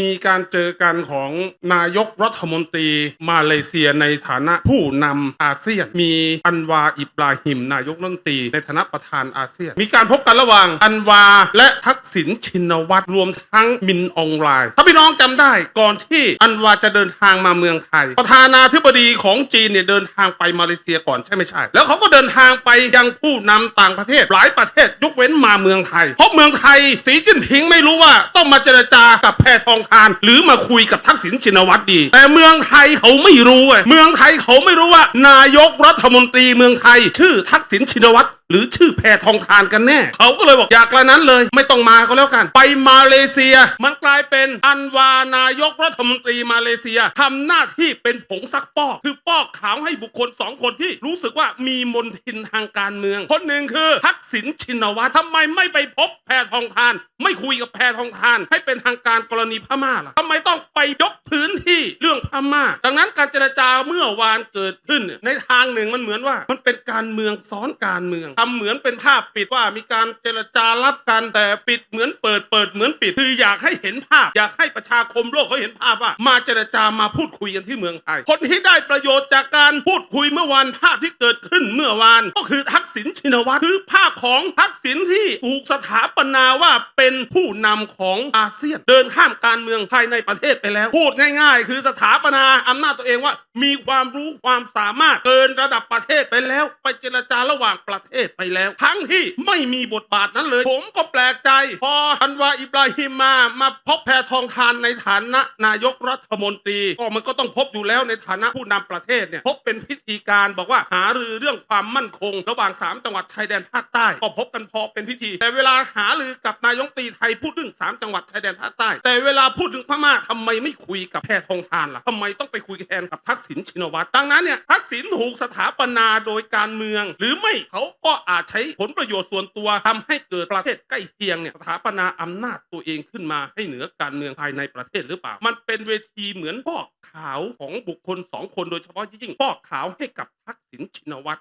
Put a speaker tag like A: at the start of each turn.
A: มีการเจอกันของนายกรัฐมนตรีมาเลเซียในฐานะผู้นำอาเซียน มีอันวาอิบราฮิม นายกรัฐมนตรีในฐานะประธานอาเซียน มีการพบกันระหว่างอันวาและทักษิณชินวัตรรวมทั้งมินอองไลน์ถ้าพี่น้องจำได้ก่อนที่อันวาจะเดินทางมาเมืองไทย ประธานาธิบดีของจีนเนี่ยเดินทางไปมาเลเซียก่อนใช่ไม่ใช่ แล้วเขาก็เดินทางไปยังผู้นำต่างประเทศหลายประเทศยกเว้นมาเมืองไทยเพราะเมืองไทยสีจิ้นผิงไม่รู้ว่าต้องมาเจรจากับแพทองทาน หรือมาคุยกับทักษิณชินวัตรดี แต่เมืองไทยเขาไม่รู้เว้ยเมืองไทยเขาไม่รู้ว่า นายกรัฐมนตรีเมืองไทย ชื่อทักษิณชินวัตรหรือชื่อแพทองทานกันแน่ เขาก็เลยบอกอยากกระนั้นเลย ไม่ต้องมาก็แล้วกัน ไปมาเลเซีย มันกลายเป็นอันวานายกรัฐมนตรีมาเลเซียทำหน้าที่เป็นผงซักปอก คือปอกขาวให้บุคคลสองคนที่รู้สึกว่ามีมนทินทางการเมือง คนหนึ่งคือทักษิณชินวัตรทำไมไม่ไปพบแพทองทาน ไม่คุยกับแพทองทาน ให้เป็นทางการกรณีพม่าล่ะทำไมต้องไปยกพื้นที่เรื่องพม่า ดังนั้นการเจรจาเมื่อวานเกิดขึ้น ในทางหนึ่งมันเหมือนว่า มันเป็นการเมืองซ้อนการเมืองทำเหมือนเป็นภาพปิดว่ามีการเจรจารับกันแต่ปิดเหมือนเปิดเปิดเหมือนปิด คืออยากให้เห็นภาพ อยากให้ประชาคมโลกเขาเห็นภาพว่า มาเจรจามาพูดคุยกันที่เมืองไทยคนที่ได้ประโยชน์จากการพูดคุย อวานภาพที่เกิดขึ้นเมื่อวาน ก็คือทักษิณชินวัตรคือภาพของทักษิณที่ถูกสถาปนาว่าเป็นผู้นำของอาเซียนเดินข้ามการเมืองภายในประเทศไปแล้ว พูดง่าย ๆ คือสถาปนาอำนาจตัวเองว่า มีความรู้ความสามารถเกินระดับประเทศไปแล้ว ไปเจรจาระหว่างประเทศไปแล้ว ทั้งที่ไม่มีบทบาทนั้นเลย ผมก็แปลกใจ พออันวาอิบราฮิมมามาพบแพทองทานในฐานะนายกรัฐมนตรีก็มันก็ต้องพบอยู่แล้วในฐานะผู้นำประเทศเนี่ยพบเป็นพิธีการบอกว่าหารือเรื่องความมั่นคง ระหว่างสามจังหวัดชายแดนภาคใต้ก็พบกันพอเป็นพิธี แต่เวลาหารือกับนายกรัฐมนตรีไทยพูดเรื่องสามจังหวัดชายแดนภาคใต้ แต่เวลาพูดถึงพม่าทำไมไม่คุยกับแพทองทานล่ะทำไมต้องไปคุยแทนกับทักษิณชินวัตรดังนั้นเนี่ยทักษิณถูกสถาปนาโดยการเมือง หรือไม่เขาก็อาจใช้ผลประโยชน์ส่วนตัวทำให้เกิดประเทศใกล้เคียงเนี่ยสถาปนาอำนาจตัวเองขึ้นมาให้เหนือการเมืองภายในประเทศหรือเปล่า มันเป็นเวทีเหมือนพอกขาวของบุคคลสองคนโดยเฉพาะยิ่งพอกขาวให้กับกับทักษิณชินวัตร